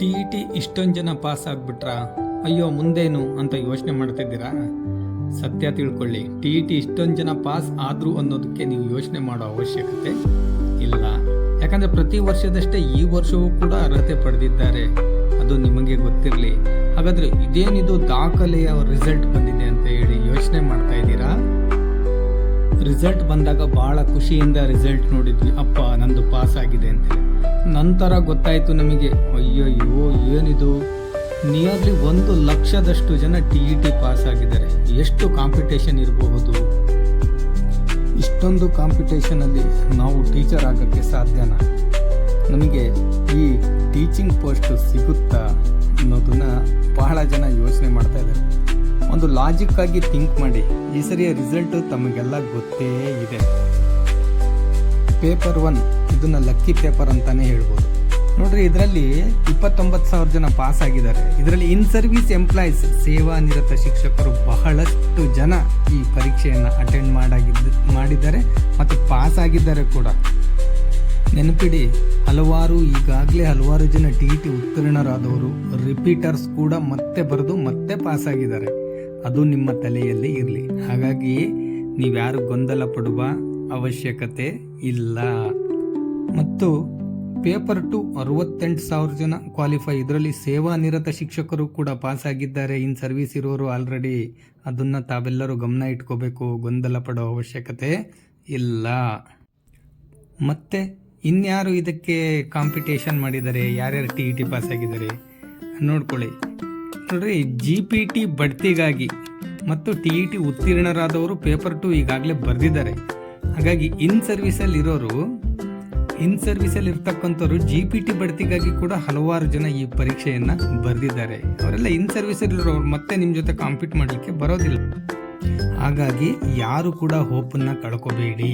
T E T ಇಷ್ಟೊಂದು ಜನ pass ಆಗ್ಬಿಟ್ರಾ? ಅಯ್ಯೋ, ಮುಂದೇನು ಅಂತ ಯೋಚನೆ ಮಾಡ್ತಿದ್ದೀರಾ? ಸತ್ಯ ತಿಳ್ಕೊಳ್ಳಿ, ಟಿ ಇ ಟಿ ಇಷ್ಟೊಂದು ಜನ ಪಾಸ್ ಆದರೂ ಅನ್ನೋದಕ್ಕೆ ನೀವು ಯೋಚನೆ ಮಾಡೋ ಅವಶ್ಯಕತೆ ಇಲ್ಲ. ಯಾಕಂದರೆ ಪ್ರತಿ ವರ್ಷದಷ್ಟೇ ಈ ವರ್ಷವೂ ಕೂಡ ಅರ್ಹತೆ ಪಡೆದಿದ್ದಾರೆ. ಅದು ನಿಮಗೆ ಗೊತ್ತಿರಲಿ. ಹಾಗಾದರೆ ಇದೇನಿದು ದಾಖಲೆಯ ರಿಸಲ್ಟ್ ಬಂದಿದೆ ಅಂತ ಹೇಳಿ ಯೋಚನೆ ಮಾಡ್ತಾ ಇದ್ದೀರಾ? ರಿಸಲ್ಟ್ ಬಂದಾಗ ಭಾಳ ಖುಷಿಯಿಂದ ರಿಸಲ್ಟ್ ನೋಡಿದ್ವಿ. ಅಪ್ಪ, ನಂದು ಪಾಸ್ ಆಗಿದೆ ಅಂತ ನಂತರ ಗೊತ್ತಾಯಿತು ನಮಗೆ, ಅಯ್ಯಯ್ಯೋ, ಏನಿದು? ನಿಯರ್ಲಿ ಒಂದು ಲಕ್ಷದಷ್ಟು ಜನ ಟಿ ಇ ಟಿ ಪಾಸ್ ಆಗಿದ್ದಾರೆ ಎಷ್ಟು ಕಾಂಪಿಟೇಷನ್ ಇರಬಹುದು? ಇಷ್ಟೊಂದು ಕಾಂಪಿಟೇಷನಲ್ಲಿ ನಾವು ಟೀಚರ್ ಆಗೋಕ್ಕೆ ಸಾಧ್ಯನಾ? ನಮಗೆ ಈ ಟೀಚಿಂಗ್ ಪೋಸ್ಟ್ ಸಿಗುತ್ತಾ ಅನ್ನೋದನ್ನು ಬಹಳ ಜನ ಯೋಚನೆ ಮಾಡ್ತಾ ಇದ್ದಾರೆ. ಒಂದು ಲಾಜಿಕ್ಕಾಗಿ ಥಿಂಕ್ ಮಾಡಿ, ಈ ಸರಿಯ ರಿಸಲ್ಟು ತಮಗೆಲ್ಲ ಗೊತ್ತೇ ಇದೆ. ಪೇಪರ್ ಒನ್ ಇದನ್ನ ಲಕ್ಕಿ ಪೇಪರ್ ಅಂತಾನೆ ಹೇಳ್ಬೋದು. ನೋಡ್ರಿ, ಇದರಲ್ಲಿ ಇಪ್ಪತ್ತೊಂಬತ್ತು ಸಾವಿರ ಜನ ಪಾಸ್ ಆಗಿದ್ದಾರೆ. ಇದರಲ್ಲಿ ಇನ್ ಸರ್ವಿಸ್ ಎಂಪ್ಲಾಯೀಸ್ ಸೇವಾ ನಿರತ ಶಿಕ್ಷಕರು ಬಹಳಷ್ಟು ಜನ ಈ ಪರೀಕ್ಷೆಯನ್ನು ಅಟೆಂಡ್ ಮಾಡಾಗಿದ್ದ, ಮಾಡಿದ್ದಾರೆ ಮತ್ತು ಪಾಸ್ ಆಗಿದ್ದಾರೆ ಕೂಡ. ನೆನಪಿಡಿ, ಹಲವಾರು, ಈಗಾಗಲೇ ಹಲವಾರು ಜನ ಟಿ ಟಿ ಉತ್ತೀರ್ಣರಾದವರು ರಿಪೀಟರ್ಸ್ ಕೂಡ ಮತ್ತೆ ಬರೆದು ಮತ್ತೆ ಪಾಸ್ ಆಗಿದ್ದಾರೆ. ಅದು ನಿಮ್ಮ ತಲೆಯಲ್ಲಿ ಇರಲಿ. ಹಾಗಾಗಿ, ನೀವ್ಯಾರು ಗೊಂದಲ ಪಡುವ ಅವಶ್ಯಕತೆ ಇಲ್ಲ. ಮತ್ತು ಪೇಪರ್ ಟು ಅರವತ್ತೆಂಟು ಸಾವಿರ ಜನ ಕ್ವಾಲಿಫೈ, ಇದರಲ್ಲಿ ಸೇವಾ ನಿರತ ಶಿಕ್ಷಕರು ಕೂಡ ಪಾಸ್ ಆಗಿದ್ದಾರೆ. ಇನ್ ಸರ್ವಿಸ್ ಇರೋರು ಆಲ್ರೆಡಿ. ಅದನ್ನ ತಾವೆಲ್ಲರೂ ಗಮನ ಇಟ್ಕೋಬೇಕು. ಗೊಂದಲ ಪಡೋ ಅವಶ್ಯಕತೆ ಇಲ್ಲ. ಮತ್ತೆ ಇನ್ಯಾರು ಇದಕ್ಕೆ ಕಾಂಪಿಟೇಷನ್ ಮಾಡಿದ್ದಾರೆ? ಯಾರ್ಯಾರು ಟಿ ಇ ಟಿ ಪಾಸ್ ಆಗಿದ್ದಾರೆ? ನೋಡ್ಕೊಳ್ಳಿ. ನೋಡ್ರಿ ಜಿ ಪಿ ಟಿ ಬಡ್ತಿಗಾಗಿ ಮತ್ತು ಟಿ ಇ ಟಿ ಉತ್ತೀರ್ಣರಾದವರು ಪೇಪರ್ ಟು ಈಗಾಗಲೇ ಬರೆದಿದ್ದಾರೆ. ಹಾಗಾಗಿ ಇನ್ ಸರ್ವಿಸಲ್ಲಿ ಇರೋರು ಇನ್ ಸರ್ವಿಸಲ್ಲಿ ಇರ್ತಕ್ಕಂಥವ್ರು ಜಿ ಪಿ ಟಿ ಬಡ್ತಿಗಾಗಿ ಕೂಡ ಹಲವಾರು ಜನ ಈ ಪರೀಕ್ಷೆಯನ್ನು ಬರೆದಿದ್ದಾರೆ. ಅವರೆಲ್ಲ ಇನ್ ಸರ್ವಿಸಲ್ಲಿ ಇರೋರು ಮತ್ತೆ ನಿಮ್ಮ ಜೊತೆ ಕಾಂಪೀಟ್ ಮಾಡಲಿಕ್ಕೆ ಬರೋದಿಲ್ಲ. ಹಾಗಾಗಿ ಯಾರು ಕೂಡ ಹೋಪನ್ನು ಕಳ್ಕೋಬೇಡಿ.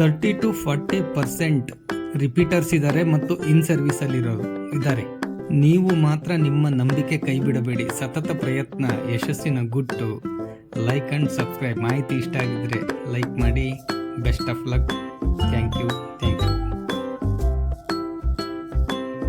Thirty two forty percent repeaters ಇದ್ದಾರೆ ಮತ್ತು ಇನ್ ಸರ್ವಿಸ್ ಅಲ್ಲಿ ಇರೋರು ಇದ್ದಾರೆ. ನೀವು ಮಾತ್ರ ನಿಮ್ಮ ನಂಬಿಕೆ ಕೈ ಬಿಡಬೇಡಿ. ಸತತ ಪ್ರಯತ್ನ, ಯಶಸ್ಸಿನ ಗುಟ್ಟು. ಲೈಕ್ ಅಂಡ್ ಸಬ್ಸ್ಕ್ರೈಬ್ ಮಾಹಿತಿ ಇಷ್ಟ ಆಗಿದ್ರೆ ಲೈಕ್ ಮಾಡಿ. Best of luck.